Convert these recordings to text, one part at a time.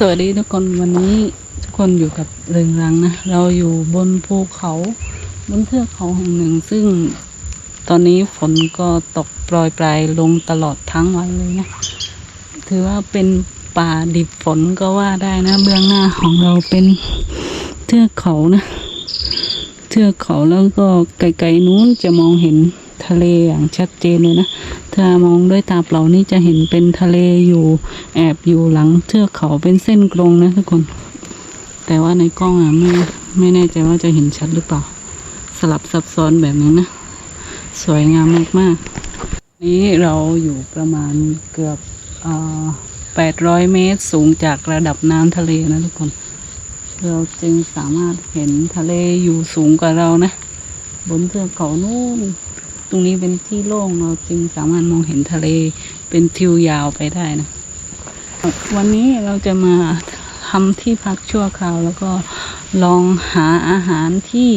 สวัสดีทุกคนวันนี้ทุกคนอยู่กับเริงรังนะ เราอยู่บนภูเขาบนเทือกเขาแห่งหนึ่ง ซึ่งตอนนี้ฝนก็ตกปล่อยปลายลงตลอดทั้งวันเลยนะ ถือว่าเป็นป่าดิบฝนก็ว่าได้นะ เบื้องหน้าของเราเป็นเทือกเขานะเทือกเขาแล้วก็ไกลๆนู้นจะมองเห็นทะเลอย่างชัดเจนเลยนะ ถ้ามองด้วยตาเปล่านี่จะเห็นเป็นทะเลอยู่แอบอยู่หลังเทือกเขาเป็นเส้นกรงนะทุกคน แต่ว่าในกล้องอะไม่ไม่แน่ใจว่าจะเห็นชัดหรือเปล่า สลับซับซ้อนแบบนี้นะ สวยงามมากๆ นี้เราอยู่ประมาณเกือบแปดร้อยเมตรสูงจากระดับน้ำทะเลนะทุกคน เราจึงสามารถเห็นทะเลอยู่สูงกว่าเรานะ บนเทือกเขานู่น ตรงนี้เป็นที่โล่งเราจึงสามารถมองเห็นทะเลเป็นทิวยาวไปได้นะ วันนี้เราจะมาทำที่พักชั่วคราว แล้วก็ลองหาอาหารที่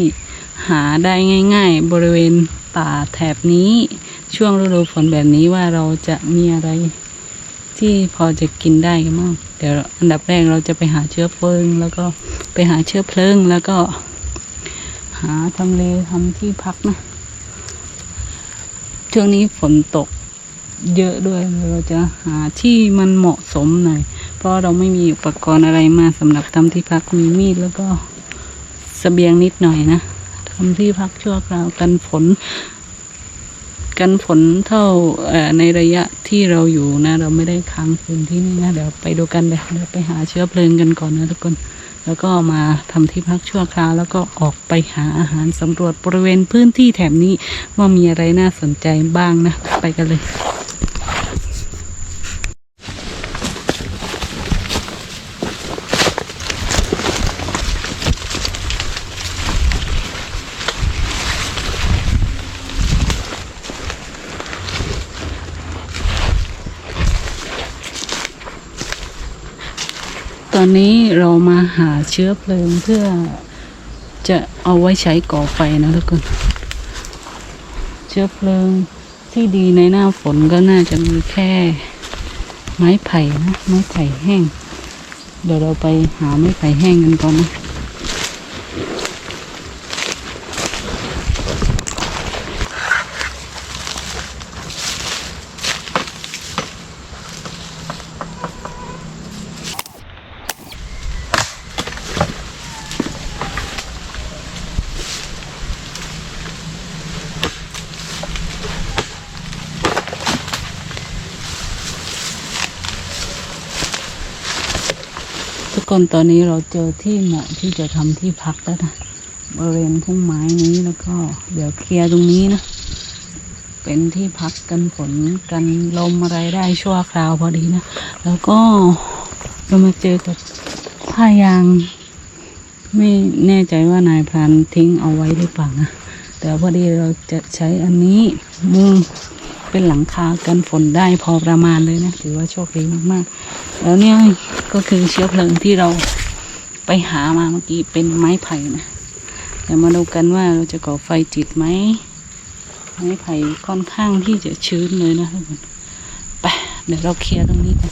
หาได้ง่าย ๆ บริเวณป่าแถบนี้ช่วงฤดูฝนแบบนี้ว่าเราจะมีอะไรที่พอจะกินได้กันบ้างเดี๋ยวอันดับแรกเราจะไปหาเชื้อเพลิง แล้วก็ไปหาเชื้อเพลิงแล้วก็ หาทำเลทำที่พักนะ ช่วงนี้ฝนตกเยอะด้วยเราจะหาที่มันเหมาะสมหน่อย เพราะเราไม่มีอุปกรณ์อะไรมาสำหรับทำที่พักมีมีดแล้วก็เสบียงนิดหน่อยนะทำที่พักชั่วคราวกันฝน กันฝนเท่าในระยะที่เราอยู่นะ เราไม่ได้ค้างคืนที่นี่นะ เดี๋ยวไปดูกันเดี๋ยเดี๋ยวไปหาเชื้อเพลิงกันก่อนนะทุกคน แล้วก็มาทำที่พักชั่วคราวแล้วก็ออกไปหาอาหารสำรวจบริเวณพื้นที่แถบนี้ว่ามีอะไรน่าสนใจบ้างนะ ไปกันเลย อนนี้เรามาหาเชื้อเพลิงเพื่อจะเอาไว้ใช้ก่อไฟนะทุกคน เชื้อเพลิงที่ดีในหน้าฝนก็น่าจะมีแค่ ไม้ไผ่นะไม้ไผ่แห้ง เดี๋ยวเราไปหาไม้ไผ่แห้งกันก่อนนะ คนตอนนี้เราเจอที่เหมาะที่จะทำที่พักแล้วนะบริเวณพุ่มไม้นี้แล้วก็ เดี๋ยวเคลียร์ตรงนี้นะเป็นที่พักกันฝนกันลมอะไรได้ชั่วคราวพอดีนะ แล้วก็เรามาเจอกับผ้ายาง ไม่แน่ใจว่านายพรานทิ้งเอาไว้หรือเปล่านะแต่พอดีเราจะใช้อันนี้มุงเป็นหลังคากันฝนได้พอประมาณเลยนะ ถือว่าโชคดีมากๆ แล้วเนี่ย ก็คือเชื้อเพลิงที่เราไปหามาเมื่อกี้เป็นไม้ไผ่นะเดี๋ยวมาดูกันว่าเราจะก่อไฟจิตไหมไม้ไผ่ค่อนข้างที่จะชื้นเลยนะทุกคนไปเดี๋ยวเราเคลียร์ตรงนี้กัน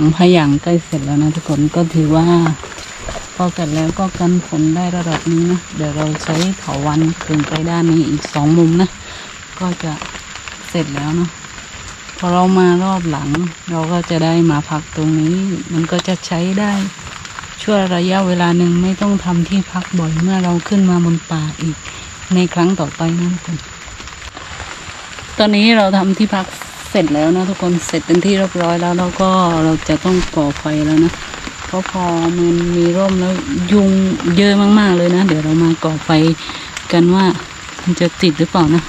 างพะหยางใกล้เสร็จแล้วนะทุกคนก็ถือว่าพอเสร็จแล้วก็กันฝนได้ระดับนี้นะเดี๋ยวเราใช้เถาวันขึงไปด้านนี้อีกสองมุมนะก็จะเสร็จแล้วเนาะพอเรามารอบหลัง เราก็จะได้มาพักตรงนี้ มันก็จะใช้ได้ช่วงระยะเวลาหนึ่งไม่ต้องทำที่พักบ่อยเมื่อเราขึ้นมาบนป่าอีกในครั้งต่อไปนะทุกคนตอนนี้เราทำที่พัก เสร็จแล้วนะทุกคนเสร็จเป็นที่เรียบร้อยแล้วแล้วก็เราจะต้องก่อไฟแล้วนะเพราะพอมันมีร่มแล้วยุงเยอะมากๆเลยนะ เดี๋ยวเรามาก่อไฟกันว่ามันจะติดหรือเปล่านะ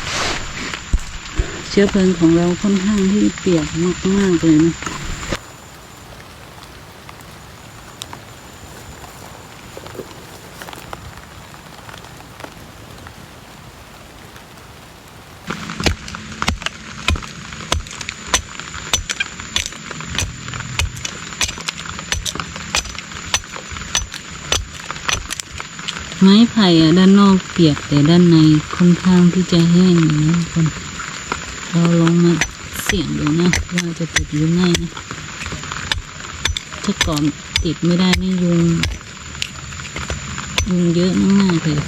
เชื้อเพลิงของเราค่อนข้างที่เปียกมากๆเลยนะ ไม้ไผ่อะด้านนอกเปียกแต่ด้านในค่อนข้างที่จะแห้งนะทุกคน เราลองมาเสี่ยงดูนะว่าจะติดหรือไม่นะถ้าก่อนติดไม่ได้นี่ยุง ยุงเยอะมากๆเลย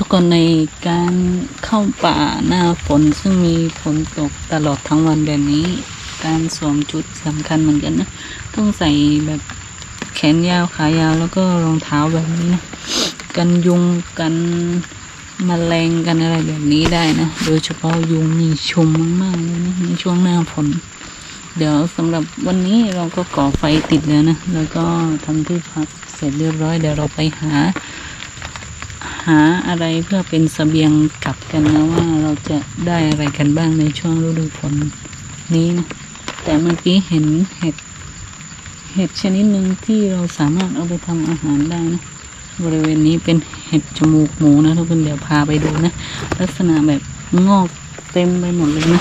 ทุกคนในการเข้าป่าหน้าฝนซึ่งมีฝนตกตลอดทั้งวันแบบนี้ การสวมชุดสำคัญเหมือนกันนะ ต้องใส่แบบแขนยาวขายาวแล้วก็รองเท้าแบบนี้นะ กันยุงกันมแมลงกันอะไรแบบนี้ได้นะ โดยเฉพาะยุงนี่ชุมมากๆเลยนะในช่วงหน้าฝน เดี๋ยวสำหรับวันนี้เราก็ก่อไฟติดแล้วนะ แล้วก็ทำที่พักเสร็จเรียบร้อยเดี๋ยวเราไปหา หาอะไรเพื่อเป็นเสบียงกลับกันนะว่าเราจะได้อะไรกันบ้างในช่วงฤดูฝนนี้นะแต่เมื่อกี้เห็นเห็ดเห็ดชนิดหนึ่งที่เราสามารถเอาไปทำอาหารได้นะบริเวณนี้เป็นเห็ดจมูกหมูนะทุกคนเดี๋ยวพาไปดูนะ ลักษณะแบบงอกเต็มไปหมดเลยนะ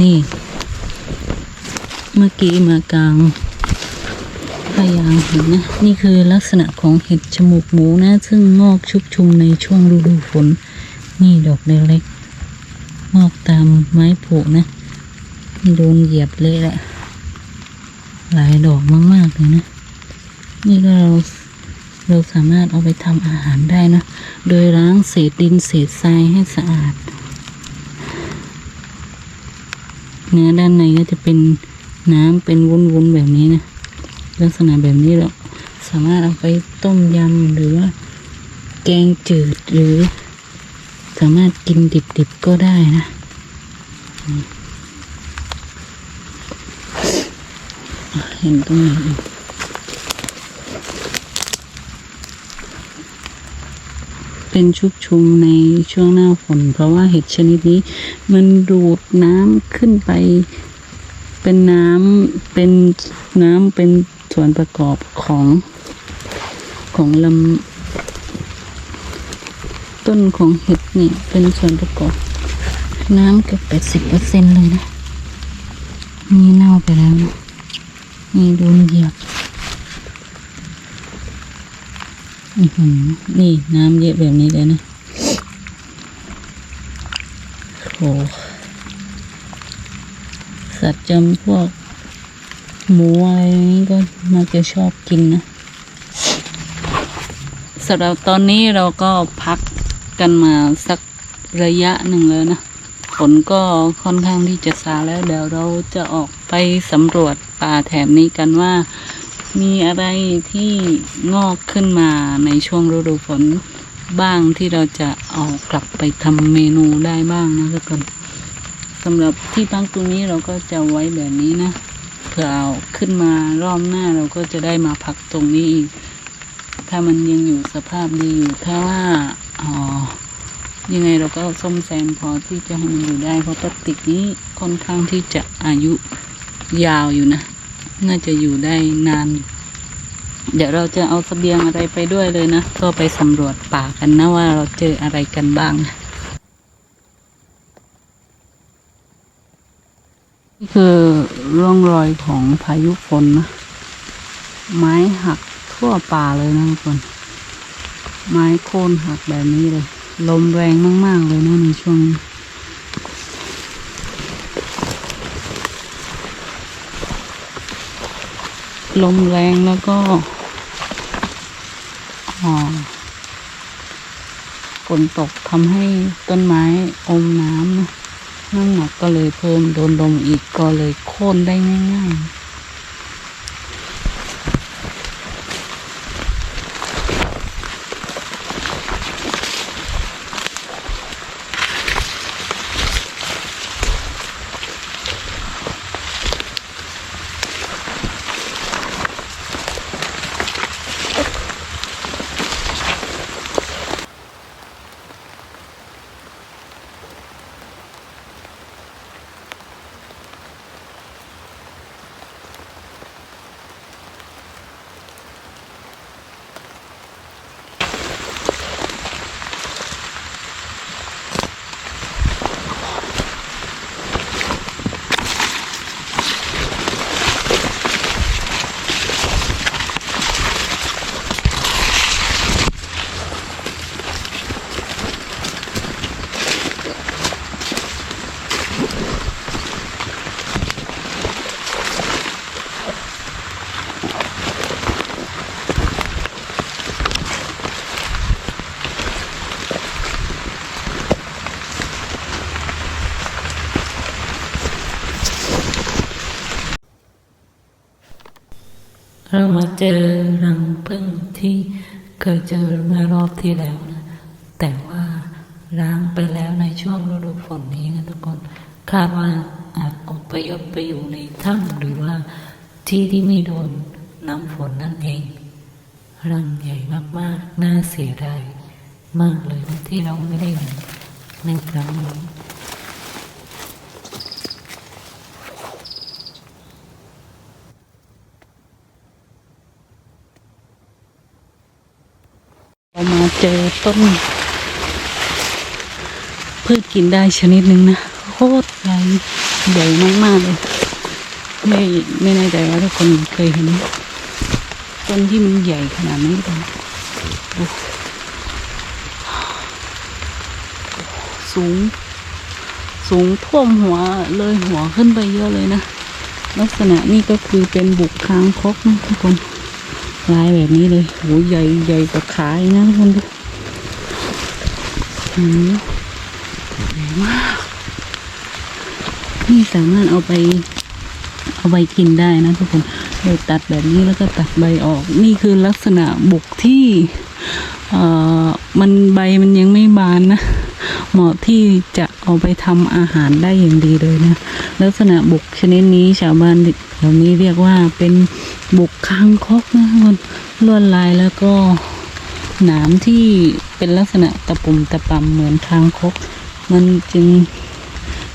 นี่ เมื่อกี้มากลาง พยางเห็นนะ นี่คือลักษณะของเห็ดจมูกหมูนะ ซึ่งงอกชุกชุมในช่วงฤดูฝน นี่ดอกเล็กๆงอกตามไม้ผุนะนี่โดนเหยียบเละแหละ หลายดอกมากๆเลยนะ นี่ก็เราเราสามารถเอาไปทำอาหารได้นะ โดยล้างเศษดินเศษทรายให้สะอาด เนื้อด้านในก็จะเป็นน้ำเป็นวุ้นๆแบบนี้นะ ลักษณะแบบนี้เราสามารถเอาไปต้มยำหรือว่าแกงจืดหรือสามารถกินดิบๆก็ได้นะ เห็นตรงไหนอีกเป็นชุกชุมในช่วงหน้าฝน เพราะว่าเห็ดชนิดนี้ มันดูดน้ำขึ้นไป เป็นน้ำเป็นน้ำเป็น ส่วนประกอบของของลำต้นของเห็ดนี่เป็นส่วนประกอบ น้ำเกือบแปดสิบเปอร์เซ็นเลยนะนี่เน่าไปแล้วนะนี่โดนเหยียบอือหือนี่น้ำเยอะแบบนี้เลยนะโหสัตว์จำพวก หมูอะไรนี้ก็มักจะชอบกินนะสำหรับตอนนี้เราก็พักกันมาสักระยะหนึ่งแล้วนะฝนก็ค่อนข้างที่จะซาแล้วเดี๋ยวเราจะออกไปสำรวจป่าแถบนี้กันว่า มีอะไรที่งอกขึ้นมาในช่วงฤดูฝนบ้างที่เราจะเอากลับไปทำเมนูได้บ้างนะทุกคนสำหรับที่พักตรงนี้เราก็จะไว้แบบนี้นะ ผื่อเอาขึ้นมารอบหน้าเราก็จะได้มาพักตรงนี้อีก ถ้ามันยังอยู่สภาพดีอยู่ถ้าว่าอ๋อยังไงเราก็ซ่อมแซมพอที่จะให้มันอยู่ได้ เพราะพลาสติกนี้ค่อนข้างที่จะอายุยาวอยู่นะ น่าจะอยู่ได้นาน เดี๋ยวเราจะเอาเสบียงอะไรไปด้วยเลยนะ ก็ไปสำรวจป่ากันนะว่าเราเจออะไรกันบ้างนะนี่คือ ร่องรอยของพายุฝนนะ ไม้หักทั่วป่าเลยนะทุกคน ไม้โค่นหักแบบนี้เลย ลมแรงมากๆเลยนะในช่วงนี้ลมแรงแล้วก็อ่าฝนตกทำให้ต้นไม้อมน้ำนะ น้ำหนักก็เลยเพิ่มโดนลมอีกก็เลยโค่นได้ง่ายๆ มาเจอรังผึ้งที่เคยเจอเมื่อรอบที่แล้วนะแต่ว่าร้างไปแล้วในช่วงฤดูฝนนี้นะทุกคนคาดว่าอาจออกไปยพไปอยู่ในถ้ำหรือว่าที่ที่ไม่โดนน้ำฝนนั่นเอง รังใหญ่มากๆ น่าเสียดายมากเลยที่เราไม่ได้เห็นในครั้งนี้ เจอต้น พืชกินได้ชนิดหนึ่งนะโคตรใหญ่ใหญ่มากๆเลย ไม่ไม่แน่ใจว่าทุกคนเคยเห็นต้นที่มันใหญ่ขนาดนี้หรือเปล่าสูง สูงท่วมหัวเลยหัวขึ้นไปเยอะเลยนะ ลักษณะนี่ก็คือเป็นบุกค้างคกนะทุกคน ลายแบบนี้เลยโหใหญ่ใหญ่กว่าขาอีกนะทุกคนดูหืมใหญ่มากนี่สามารถเอาไป เอาใบกินได้นะทุกคนเราตัดแบบนี้แล้วก็ตัดใบออก นี่คือลักษณะบุกที่เอ่อมันใบมันยังไม่บานนะ เหมาะที่จะเอาไปทำอาหารได้อย่างดีเลยนะ ลักษณะบุกชนิดนี้ชาวบ้านเหล่านี้เรียกว่าเป็นบุกคางคกนะทุกคนลวดลายแล้วก็หนามที่เป็นลักษณะตะปุ่มตะปำเหมือนคางคก มันจึง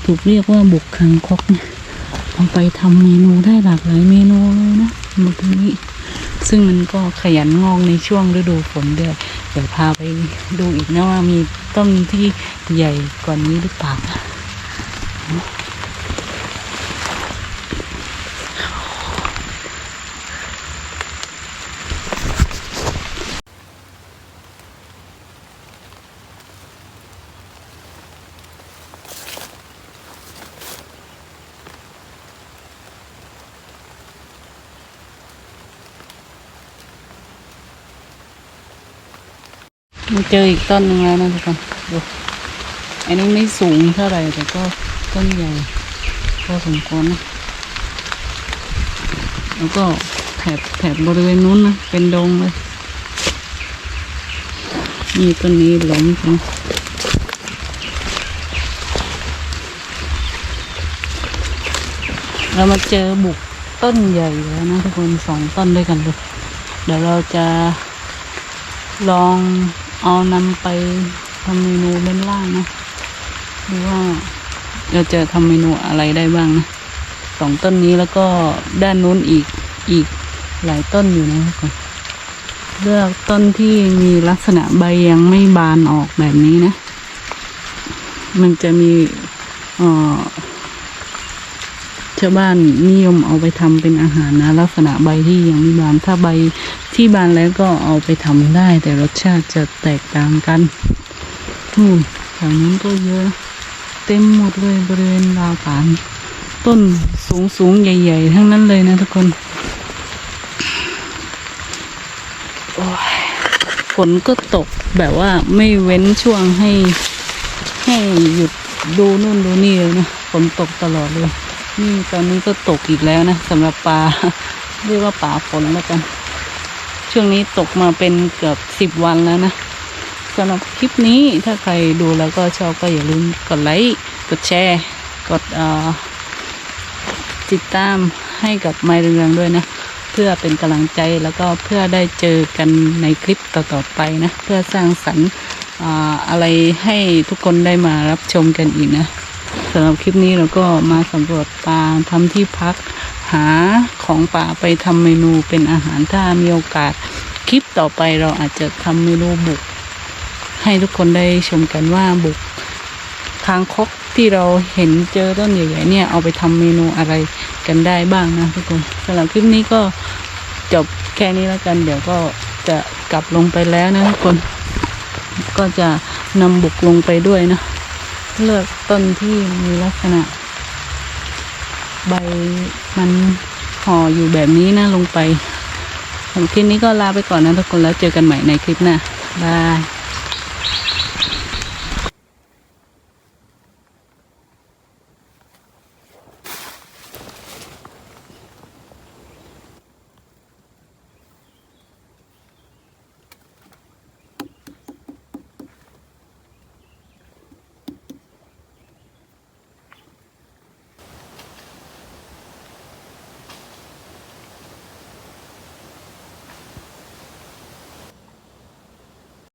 ถูกเรียกว่าบุกคางคกนะเอาไปทำเมนูได้หลากหลายเมนูเลยนะบุกนี้ ซึ่งมันก็ขยันงอกในช่วงฤดูฝนด้วยเดี๋ยวพาไปดูอีกนะว่ามีต้นที่ใหญ่กว่านี้หรือเปล่า เจออีกต้นหนึ่งแล้วนะทุกคนดูอันนี้ไม่สูงเท่าไหร่แต่ก็ต้นใหญ่พอสมควรนะแล้วก็แถบแถบบริเวณนู้นนะเป็นดงเลยนี่ต้นนี้หล้มจริงเรามาเจอบุกต้นใหญ่แล้วนะทุกคนสองต้นด้วยกันเลยเดี๋ยวเราจะลอง เอานำไปทำเมนูเล่นล่างนะดูว่าเราจะทำเมนูอะไรได้บ้างนะสองต้นนี้แล้วก็ด้านนู้นอีกอีกหลายต้นอยู่นะทุกคนเลือกต้นที่มีลักษณะใบยังไม่บานออกแบบนี้นะ มันจะมีเอ่อาวบ้านนิยมเอาไปทำเป็นอาหารนะ ลักษณะใบที่ยังไม่บานถ้าใบที่บานแล้วก็เอาไปทำได้ แต่รสชาติจะแตกต่างกันนู่นแถวนั้นก็เยอะเต็มหมดเลยบริเวณราวฐานต้นสูงสูงๆใหญ่ ๆ ทั้งนั้นเลยนะทุกคนฝนก็ตกแบบว่าไม่เว้นช่วงให้ให้หยุดดูนู่นดูนี่เลยนะฝนตกตลอดเลย นี่ตอนนี้ก็ตกอีกแล้วนะสำหรับปลาเรียกว่าป่าฝนแล้วกัน ช่วงนี้ตกมาเป็นเกือบสิบวันแล้วนะสำหรับคลิปนี้ถ้าใครดูแล้วก็ชอบก็อย่าลืมกดไลค์กดแชร์ กดติดตามให้กับไมเรืองด้วยนะ เพื่อเป็นกำลังใจแล้วก็เพื่อได้เจอกันในคลิปต่อๆไปนะ เพื่อสร้างสรรค์อะไรให้ทุกคนได้มารับชมกันอีกนะ สำหรับคลิปนี้เราก็มาสำรวจป่าทำที่พัก หาของป่าไปทำเมนูเป็นอาหารถ้ามีโอกาส คลิปต่อไปเราอาจจะทำเมนูบุก ให้ทุกคนได้ชมกันว่าบุกคางคกที่เราเห็นเจอต้นใหญ่ๆเนี่ยเอาไปทำเมนูอะไรกันได้บ้างนะทุกคนสำหรับคลิปนี้ก็จบแค่นี้แล้วกัน เดี๋ยวก็จะกลับลงไปแล้วนะทุกคน ก็จะนำบุกลงไปด้วยนะ เลือกต้นที่มีลักษณะ ใบมันห่ออยู่แบบนี้นะลงไปคลิปนี้ก็ลาไปก่อนนะทุกคนแล้วเจอกันใหม่ในคลิปหน้าบาย